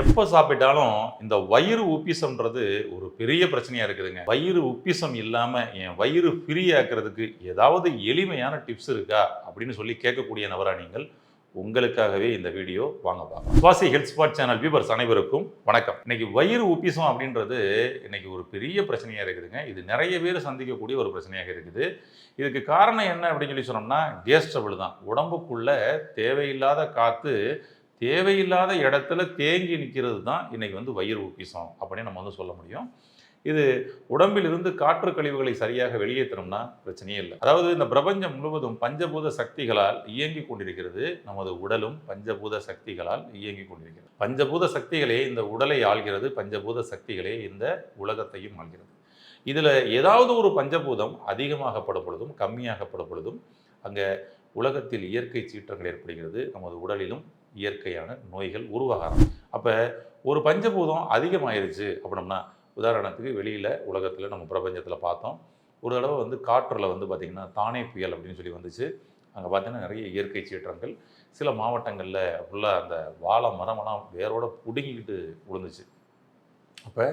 எப்போ சாப்பிட்டாலும் இந்த வயிறு உப்பிசம்ன்றது ஒரு பெரிய பிரச்சனையாக இருக்குதுங்க. வயிறு உப்பிசம் இல்லாமல் என் வயிறு ஃப்ரீ ஆக்கிறதுக்கு ஏதாவது எளிமையான டிப்ஸ் இருக்கா? அப்படின்னு சொல்லி கேட்கக்கூடிய நபரா நீங்கள் உங்களுக்காகவே இந்த வீடியோ வாங்க பார்க்கலாம். Swasi health spot channel viewers அனைவருக்கும் வணக்கம். இன்னைக்கு வயிறு உப்பிசம் அப்படின்றது இன்னைக்கு ஒரு பெரிய பிரச்சனையாக இருக்குதுங்க. இது நிறைய பேர் சந்திக்கக்கூடிய ஒரு பிரச்சனையாக இருக்குது. இதுக்கு காரணம் என்ன அப்படின்னு சொல்லி சொன்னோம்னா கேஸ் ட்ரபிள் தான். உடம்புக்குள்ள தேவையில்லாத காற்று தேவையில்லாத இடத்துல தேங்கி நிற்கிறது தான் இன்னைக்கு வந்து வயிறு உப்பிசம் அப்படின்னு நம்ம வந்து சொல்ல முடியும். இது உடம்பில் இருந்து காற்று கழிவுகளை சரியாக வெளியேற்றணும்னா பிரச்சனையே இல்லை. அதாவது இந்த பிரபஞ்சம் முழுவதும் பஞ்சபூத சக்திகளால் இயங்கி கொண்டிருக்கிறது. நமது உடலும் பஞ்சபூத சக்திகளால் இயங்கி கொண்டிருக்கிறது. பஞ்சபூத சக்திகளே இந்த உடலை ஆள்கிறது. பஞ்சபூத சக்திகளே இந்த உலகத்தையும் ஆள்கிறது. இதில் ஏதாவது ஒரு பஞ்சபூதம் அதிகமாகப்படும் பொழுதும் கம்மியாகப்படும் பொழுதும் அங்கே உலகத்தில் இயற்கை சீற்றங்கள் ஏற்படுகிறது. நமது உடலிலும் இயற்கையான நோய்கள் உருவாக அப்போ ஒரு பஞ்சபூதம் அதிகமாயிருச்சு அப்படின்னா உதாரணத்துக்கு வெளியில் உலகத்தில் நம்ம பிரபஞ்சத்தில் பார்த்தோம். ஒரு தடவை வந்து காற்றில் வந்து பார்த்திங்கன்னா தானே புயல் அப்படின்னு சொல்லி வந்துச்சு. அங்கே பார்த்தீங்கன்னா நிறைய இயற்கை சீற்றங்கள். சில மாவட்டங்களில் ஃபுல்லாக அந்த வாழை மரமெல்லாம் வேரோட பிடுங்கிக்கிட்டு விழுந்துச்சு. அப்போ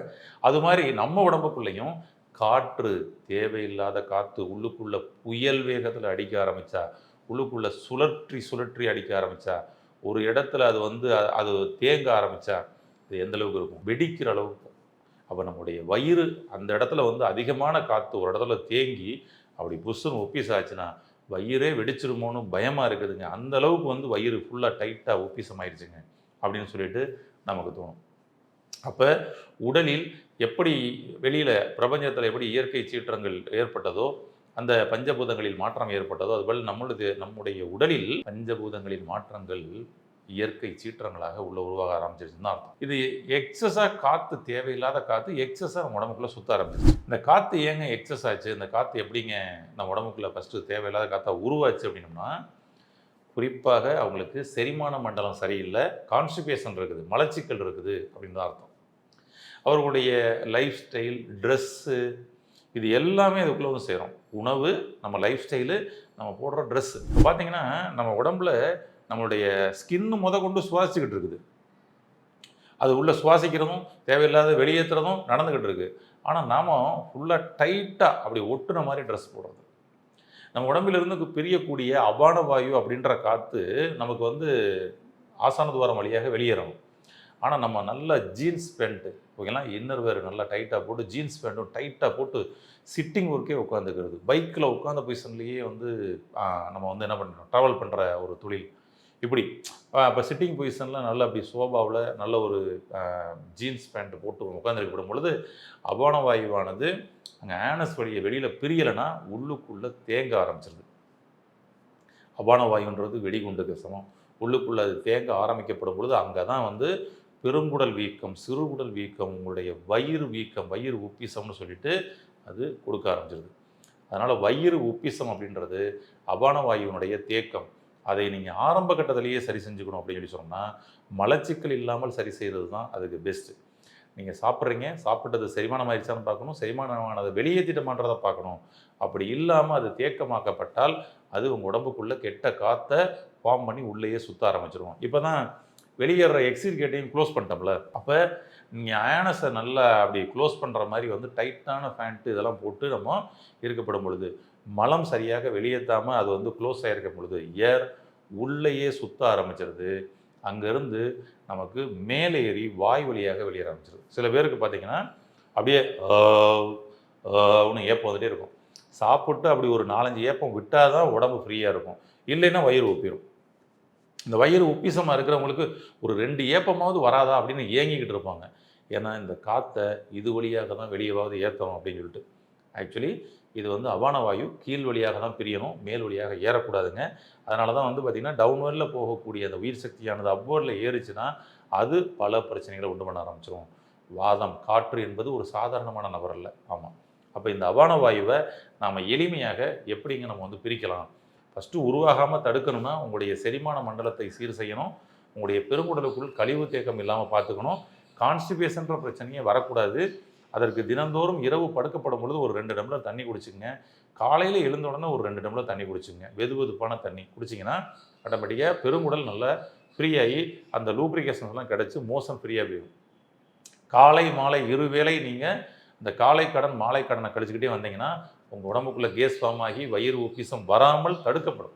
அது மாதிரி நம்ம உடம்புக்குள்ளேயும் காற்று தேவையில்லாத காற்று உள்ளுக்குள்ளே புயல் வேகத்தில் அடிக்க ஆரம்பித்தா உள்ளுக்குள்ளே சுழற்றி சுழற்றி அடிக்க ஆரம்பித்தா ஒரு இடத்துல அது வந்து அது தேங்க ஆரம்பித்தா இது எந்த அளவுக்கு இருக்கும்? வெடிக்கிற அளவுக்கு அப்போ நம்முடைய வயிறு அந்த இடத்துல வந்து அதிகமான காற்று ஒரு இடத்துல தேங்கி அப்படி புஷ்ஷுன்னு ஒப்பீஸ் ஆச்சுன்னா வயிறே வெடிச்சிருமோன்னு பயமாக இருக்குதுங்க. அந்த அளவுக்கு வந்து வயிறு ஃபுல்லாக டைட்டாக ஒப்பீசம் ஆயிடுச்சுங்க அப்படின்னு சொல்லிட்டு நமக்கு தோணும். அப்போ உடலில் எப்படி வெளியில் பிரபஞ்சத்தில் எப்படி இயற்கை சீற்றங்கள் ஏற்பட்டதோ அந்த பஞ்சபூதங்களில் மாற்றம் ஏற்பட்டதோ அதுபோல் நம்மளது நம்முடைய உடலில் பஞ்சபூதங்களின் மாற்றங்கள் இயற்கை சீற்றங்களாக உள்ள உருவாக ஆரம்பிச்சிருச்சுன்னு தான் அர்த்தம். இது எக்ஸஸாக காற்று தேவையில்லாத காற்று எக்ஸஸாக நம்ம உடம்புக்குள்ளே சுத்த ஆரம்பிச்சிருச்சு. இந்த காற்று ஏங்க எக்ஸஸ் ஆச்சு? இந்த காற்று எப்படிங்க நம்ம உடம்புக்குள்ளே ஃபஸ்ட்டு தேவையில்லாத காற்றா உருவாச்சு அப்படின்னம்னா குறிப்பாக அவங்களுக்கு செரிமான மண்டலம் சரியில்லை கான்ஸ்டிபேஷன் இருக்குது மலச்சிக்கல் இருக்குது அப்படின்னு தான் அர்த்தம். அவர்களுடைய லைஃப் ஸ்டைல் ட்ரெஸ்ஸு இது எல்லாமே அதுக்குள்ளே வந்து சேரும். உணவு நம்ம லைஃப் ஸ்டைலு நம்ம போடுற ட்ரெஸ்ஸு இப்போ பார்த்தீங்கன்னா நம்ம உடம்புல நம்மளுடைய ஸ்கின்னு முத கொண்டு சுவாசிச்சுக்கிட்டு இருக்குது. அது உள்ளே சுவாசிக்கிறதும் தேவையில்லாத வெளியேற்றுறதும் நடந்துக்கிட்டு இருக்குது ஆனால் நாம் ஃபுல்லாக டைட்டாக அப்படி ஒட்டுன மாதிரி ட்ரெஸ் போடுறது. நம்ம உடம்பிலிருந்து பிரியக்கூடிய அபான வாயு அப்படின்ற காற்று நமக்கு வந்து ஆசான துவாரம் வழியாக வெளியேறணும். ஆனால் நம்ம நல்ல ஜீன்ஸ் பேண்ட்டு ஓகேங்களா இன்னர் வேறு நல்லா டைட்டாக போட்டு ஜீன்ஸ் பேண்ட்டும் டைட்டாக போட்டு சிட்டிங் ஒர்க்கே உட்காந்துக்கிறது பைக்கில் உட்காந்த பொசிஷன்லேயே வந்து நம்ம வந்து என்ன பண்ணுறோம் ட்ராவல் பண்ணுற ஒரு தொழில். இப்படி இப்போ சிட்டிங் பொசிஷனில் நல்ல அப்படி சோபாவில் நல்ல ஒரு ஜீன்ஸ் பேண்ட் போட்டு உட்காந்துருக்கப்படும் பொழுது அபான வாயுவானது அங்கே ஆனஸ் வழியை வெளியில் பிரியலைன்னா உள்ளுக்குள்ளே தேங்க ஆரம்பிச்சிருது. அபான வாயுன்றது வெடிகுண்டுக்கு சமம். உள்ளுக்குள்ளே அது தேங்க ஆரம்பிக்கப்படும் பொழுது அங்கே தான் வந்து பெருங்குடல் வீக்கம் சிறுகுடல் வீக்கம் உங்களுடைய வயிறு வீக்கம் வயிறு உப்பிசம்னு சொல்லிட்டு அது கொடுக்க ஆரம்பிச்சிருது. அதனால் வயிறு உப்பிசம் அப்படின்றது அபான வாயுவினுடைய தேக்கம். அதை நீங்கள் ஆரம்ப கட்டத்திலேயே சரி செஞ்சுக்கணும் அப்படின்னு சொல்லி சொன்னால் மலச்சிக்கல் இல்லாமல் சரி செய்கிறது தான் அதுக்கு பெஸ்ட்டு நீங்கள் சாப்பிட்றீங்க சாப்பிட்டது செரிமானம் ஆயிடுச்சான்னு பார்க்கணும் செரிமானமானதை வெளியேற்றிட்டோமான்றதை பார்க்கணும். அப்படி இல்லாமல் அது தேக்கமாக்கப்பட்டால் அது உங்கள் உடம்புக்குள்ளே கெட்ட காற்றை ஃபார்ம் பண்ணி உள்ளேயே சுற்ற ஆரம்பிச்சிருவோம் இப்போ தான் வெளியேற எக்ஸிட் கேட்டையும் க்ளோஸ் பண்ணிட்டோம்ல. அப்போ நீங்கள் அயானஸை நல்லா அப்படி க்ளோஸ் பண்ணுற மாதிரி வந்து டைட்டான ஃபேண்ட்டு இதெல்லாம் போட்டு நம்ம இருக்கப்படும் பொழுது மலம் சரியாக வெளியேற்றாமல் அது வந்து க்ளோஸ் ஆகிருக்கும் பொழுது ஏர் உள்ளேயே சுத்த ஆரம்பிச்சிருது. அங்கேருந்து நமக்கு மேலே ஏறி வாய் வழியாக வெளியேற ஆரம்பிச்சிருது. சில பேருக்கு பார்த்தீங்கன்னா அப்படியே ஒன்று ஏப்பம் வந்துட்டே இருக்கும். சாப்பிட்டு அப்படி ஒரு நாலஞ்சு ஏப்பம் விட்டால் தான் உடம்பு ஃப்ரீயாக இருக்கும். இல்லைன்னா வயிறு ஒப்பிடும் இந்த வயிறு உப்பிசமாக இருக்கிறவங்களுக்கு ஒரு ரெண்டு ஏப்பமாவது வராதா அப்படின்னு ஏங்கிக்கிட்டு இருப்பாங்க. ஏன்னா இந்த காற்றை இது வழியாக தான் வெளியவாவது ஏற்றணும் அப்படின்னு சொல்லிட்டு. ஆக்சுவலி இது வந்து அபான வாயு கீழ் வழியாக தான் பிரியணும் மேல் வழியாக ஏறக்கூடாதுங்க. அதனால தான் வந்து பார்த்திங்கன்னா டவுன்வேர்டில் போகக்கூடிய அந்த உயிர் சக்தியானது அப்வேர்டில் ஏறிச்சுன்னா அது பல பிரச்சனைகளை உண்டு பண்ண ஆரம்பிச்சிடும் வாதம் காற்று என்பது ஒரு சாதாரணமான நபர் அல்ல. ஆமாம் அப்போ இந்த அபான வாயுவை நாம் எளிமையாக எப்படிங்க நம்ம வந்து பிரிக்கலாம்? ஃபஸ்ட்டு உருவாகாமல் தடுக்கணும்னா உங்களுடைய செரிமான மண்டலத்தை சீர் செய்யணும். உங்களுடைய பெருங்குடலுக்குள் கழிவு தேக்கம் இல்லாமல் பார்த்துக்கணும். கான்ஸ்டிபேஷன்ற பிரச்சனையே வரக்கூடாது. அதற்கு தினந்தோறும் இரவு படுக்கப்படும் பொழுது ஒரு ரெண்டு டம்ளர் தண்ணி குடிச்சுங்க காலையில் எழுந்த உடனே ஒரு ரெண்டு டம்ளர் தண்ணி குடிச்சுங்க வெது வெதுப்பான தண்ணி குடிச்சிங்கன்னா ஆட்டோமேட்டிக்காக பெருங்குடல் நல்லா ஃப்ரீயாகி அந்த லூப்ரிகேஷன்ஸ்லாம் கிடச்சி மோசம் ஃப்ரீயாக போயிடும். காலை மாலை இரு வேளை நீங்கள் இந்த காலை கடன் மாலை கடனை கழிச்சுக்கிட்டே வந்தீங்கன்னா உங்கள் உடம்புக்குள்ளே கேஸ் ஃபார்ம் ஆகி வயிறு உப்பிசம் வராமல் தடுக்கப்படும்.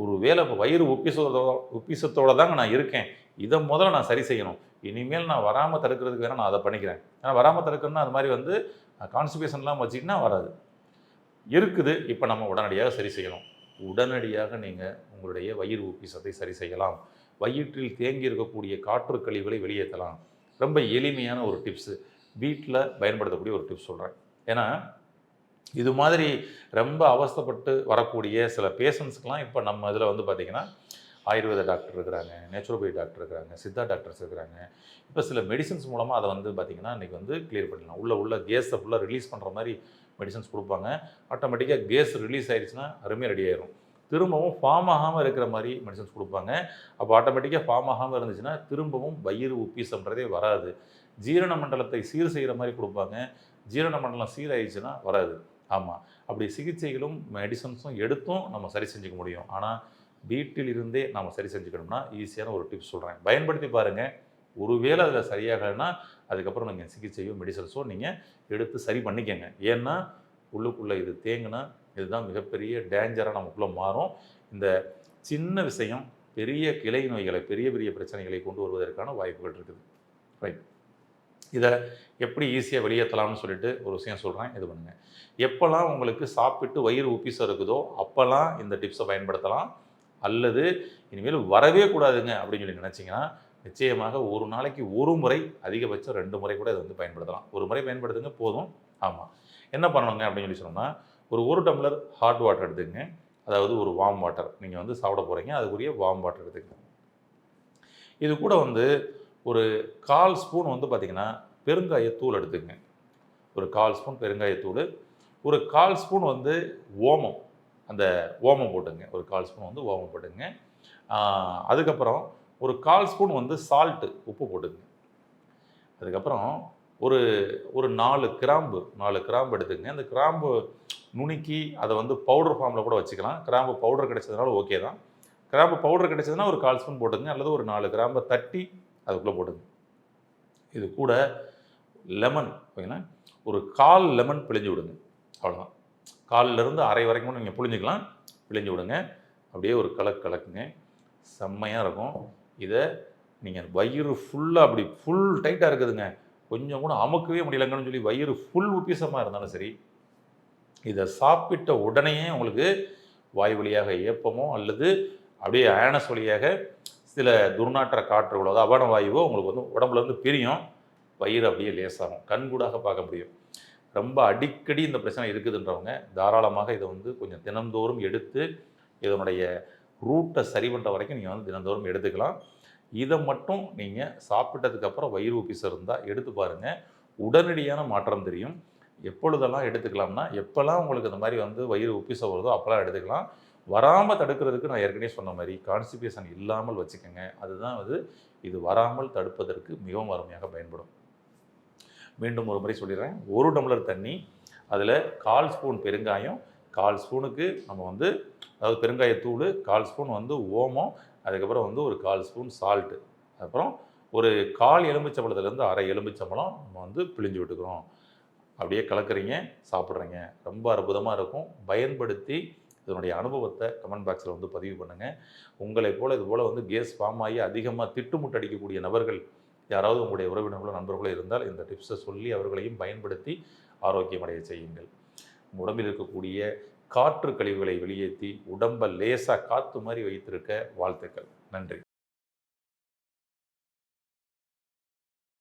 ஒரு வேளை இப்போ வயிறு உப்பிசத்தோட உப்பிசத்தோடு தாங்க நான் இருக்கேன். இதை முதல்ல நான் சரி செய்யணும். இனிமேல் நான் வராமல் தடுக்கிறதுக்கு வேணால் நான் அதை பண்ணிக்கிறேன். ஏன்னா வராமல் தடுக்கணும்னா அது மாதிரி வந்து கான்ஸ்டிபேஷன்லாம் வச்சிக்கிட்டால் வராது. இருக்குது. இப்போ நம்ம உடனடியாக சரி செய்யணும். உடனடியாக நீங்கள் உங்களுடைய வயிறு உப்பிசத்தை சரி செய்யலாம். வயிற்றில் தேங்கி இருக்கக்கூடிய காற்று கழிவுகளை வெளியேற்றலாம். ரொம்ப எளிமையான ஒரு டிப்ஸு வீட்டில் பயன்படுத்தக்கூடிய ஒரு டிப்ஸ் சொல்கிறேன் ஏன்னா இது மாதிரி ரொம்ப அவஸ்தைப்பட்டு வரக்கூடிய சில பேஷண்ட்ஸ்க்கெலாம் இப்போ நம்ம இதில் வந்து பார்த்திங்கன்னா ஆயுர்வேத டாக்டர் இருக்கிறாங்க நேச்சுரோபதி டாக்டர் இருக்கிறாங்க சித்தா டாக்டர்ஸ் இருக்கிறாங்க. இப்போ சில மெடிசன்ஸ் மூலமாக அதை வந்து பார்த்திங்கன்னா இன்றைக்கி வந்து கிளியர் பண்ணிடலாம். உள்ளே உள்ள கேஸை ஃபுல்லாக ரிலீஸ் பண்ணுற மாதிரி மெடிசன்ஸ் கொடுப்பாங்க. ஆட்டோமேட்டிக்காக கேஸ் ரிலீஸ் ஆயிடுச்சுன்னா அருமையாக ரெடி ஆயிரும். திரும்பவும் ஃபார்ம் ஆகாமல் இருக்கிற மாதிரி மெடிசன்ஸ் கொடுப்பாங்க. அப்போ ஆட்டோமேட்டிக்காக ஃபார்ம் ஆகாமல் இருந்துச்சுன்னா திரும்பவும் வயிறு உப்பீசம்ன்றதே வராது. ஜீரண மண்டலத்தை சீர் செய்கிற மாதிரி கொடுப்பாங்க. ஜீரண மண்டலம் சீராயிடுச்சுன்னா வராது. ஆமாம் அப்படி சிகிச்சைகளும் மெடிசன்ஸும் எடுத்தும் நம்ம சரி செஞ்சுக்க முடியும். ஆனால் வீட்டில் இருந்தே நம்ம சரி செஞ்சுக்கணும்னா ஈஸியான ஒரு டிப்ஸ் சொல்கிறேன் பயன்படுத்தி பாருங்கள் ஒருவேளை அதில் சரியாகலைன்னா அதுக்கப்புறம் நீங்கள் சிகிச்சையோ மெடிசன்ஸோ நீங்கள் எடுத்து சரி பண்ணிக்கங்க. ஏன்னா உள்ளுக்குள்ளே இது தேங்கினா இதுதான் மிகப்பெரிய டேஞ்சராக நமக்குள்ளே மாறும். இந்த சின்ன விஷயம் பெரிய கிளை நோய்களை பெரிய பெரிய பிரச்சனைகளை கொண்டு வருவதற்கான வாய்ப்புகள் இருக்குது. ரைட் இதை எப்படி ஈஸியாக வெளியேற்றலாம்னு சொல்லிட்டு ஒரு விஷயம் சொல்கிறேன் இது பண்ணுங்கள் எப்போல்லாம் உங்களுக்கு சாப்பிட்டு வயிறு உப்பிசம் இருக்குதோ அப்போல்லாம் இந்த டிப்ஸை பயன்படுத்தலாம். அல்லது இனிமேல் வரவே கூடாதுங்க அப்படின்னு சொல்லி நினச்சிங்கன்னா நிச்சயமாக ஒரு நாளைக்கு ஒரு முறை அதிகபட்சம் ரெண்டு முறை கூட இதை வந்து பயன்படுத்தலாம். ஒரு முறை பயன்படுத்துங்க போதும். ஆமாம் என்ன பண்ணணுங்க அப்படின்னு சொல்லி சொன்னோம்னா ஒரு ஒரு டம்ளர் ஹாட் வாட்டர் எடுத்துங்க அதாவது ஒரு வார்ம் வாட்டர் நீங்கள் வந்து சாப்பிட போகிறீங்க அதுக்குரிய வார்ம் வாட்டர் எடுத்துக்கங்க. இது கூட வந்து ஒரு கால் ஸ்பூன் வந்து பார்த்திங்கன்னா பெருங்காயத்தூள் எடுத்துக்கங்க. ஒரு கால் ஸ்பூன் பெருங்காயத்தூள் ஒரு கால் ஸ்பூன் வந்து ஓமம் அந்த ஓமம் போட்டுங்க. ஒரு கால் ஸ்பூன் வந்து ஓமம் போட்டுங்க. அதுக்கப்புறம் ஒரு கால் ஸ்பூன் வந்து சால்ட்டு உப்பு போட்டுங்க அதுக்கப்புறம் ஒரு ஒரு நாலு கிராம்பு நாலு கிராம்பு எடுத்துக்கங்க. அந்த கிராம்பு நுணுக்கி அதை வந்து பவுடர் ஃபார்மில் கூட வச்சுக்கலாம். கிராம்பு பவுடர் கிடைச்சதுனால ஓகே தான். கிராம்பு பவுடர் கிடைச்சதுன்னா ஒரு கால் ஸ்பூன் போட்டுங்க அல்லது ஒரு நாலு கிராம்பை தட்டி அதுக்குள்ளே போட்டுங்க இது கூட லெமன் ஓகேங்களா ஒரு கால் லெமன் பிழிஞ்சு விடுங்க. அவ்வளோதான் காலிலேருந்து அரை வரைக்கும் நீங்கள் புழிஞ்சிக்கலாம். பிழிஞ்சு விடுங்க. அப்படியே ஒரு கலக்கு கலக்குங்க. செம்மையாக இருக்கும். இதை நீங்கள் வயிறு ஃபுல்லாக அப்படி ஃபுல் டைட்டாக இருக்குதுங்க. கொஞ்சம் கூட அமுக்கவே முடியலங்கன்னு சொல்லி வயிறு ஃபுல் உப்பிசமாக இருந்தாலும் சரி இதை சாப்பிட்ட உடனேயே உங்களுக்கு வாய் வழியாக ஏப்பமோ அல்லது அப்படியே ஆனஸ் வழியாக சில துர்நாற்ற காற்றுகளோ அதாவது அபான வாயுவோ உங்களுக்கு வந்து உடம்புலேருந்து பிரியும். வயிறு அப்படியே லேசாகும். கண்கூடாக பார்க்க முடியும். ரொம்ப அடிக்கடி இந்த பிரச்சனை இருக்குதுன்றவங்க தாராளமாக இதை வந்து கொஞ்சம் தினந்தோறும் எடுத்து இதனுடைய ரூட்டை சரி பண்ணுற வரைக்கும் நீங்கள் வந்து தினந்தோறும் எடுத்துக்கலாம். இதை மட்டும் நீங்கள் சாப்பிட்டதுக்கப்புறம் வயிறு உப்பிசம் இருந்தால் எடுத்து பாருங்கள் உடனடியான மாற்றம் தெரியும். எப்பொழுதெல்லாம் எடுத்துக்கலாம்னா எப்போல்லாம் உங்களுக்கு இந்த மாதிரி வந்து வயிறு உப்பிசம் வருதோ அப்போல்லாம் எடுத்துக்கலாம். வராமல் தடுக்கிறதுக்கு நான் ஏற்கனவே சொன்ன மாதிரி கான்ஸ்டிபேஷன் இல்லாமல் வச்சுக்கோங்க. அதுதான் வந்து இது வராமல் தடுப்பதற்கு மிகவும் அருமையாக பயன்படும். மீண்டும் ஒரு முறை சொல்லிடுறேன். ஒரு டம்ளர் தண்ணி அதில் கால் ஸ்பூன் பெருங்காயம் கால் ஸ்பூனுக்கு நம்ம வந்து அதாவது பெருங்காயத்தூள் கால் ஸ்பூன் வந்து ஓமம் அதுக்கப்புறம் வந்து ஒரு கால் ஸ்பூன் சால்ட்டு அப்புறம் ஒரு கால் எலும்பிச்சம்பழத்துலேருந்து அரை எலும்பிச்சம்பழம் நம்ம வந்து பிழிஞ்சு விட்டுக்கிறோம். அப்படியே கலக்குறீங்க சாப்பிட்றீங்க. ரொம்ப அற்புதமாக இருக்கும். பயன்படுத்தி இதனுடைய அனுபவத்தை கமெண்ட் பாக்ஸில் வந்து பதிவு பண்ணுங்கள் உங்களை போல் இது போல் வந்து கேஸ் ஃபார்ம் ஆகி அதிகமாக திட்டுமுட்டடிக்கக்கூடிய நபர்கள் யாராவது உங்களுடைய உறவினர்களோ நண்பர்களோ இருந்தால் இந்த டிப்ஸை சொல்லி அவர்களையும் பயன்படுத்தி ஆரோக்கியமடைய செய்யுங்கள். உடம்பில் இருக்கக்கூடிய காற்று கழிவுகளை வெளியேற்றி உடம்பை லேசாக காற்று மாதிரி வைத்திருக்க வாழ்த்துக்கள். நன்றி.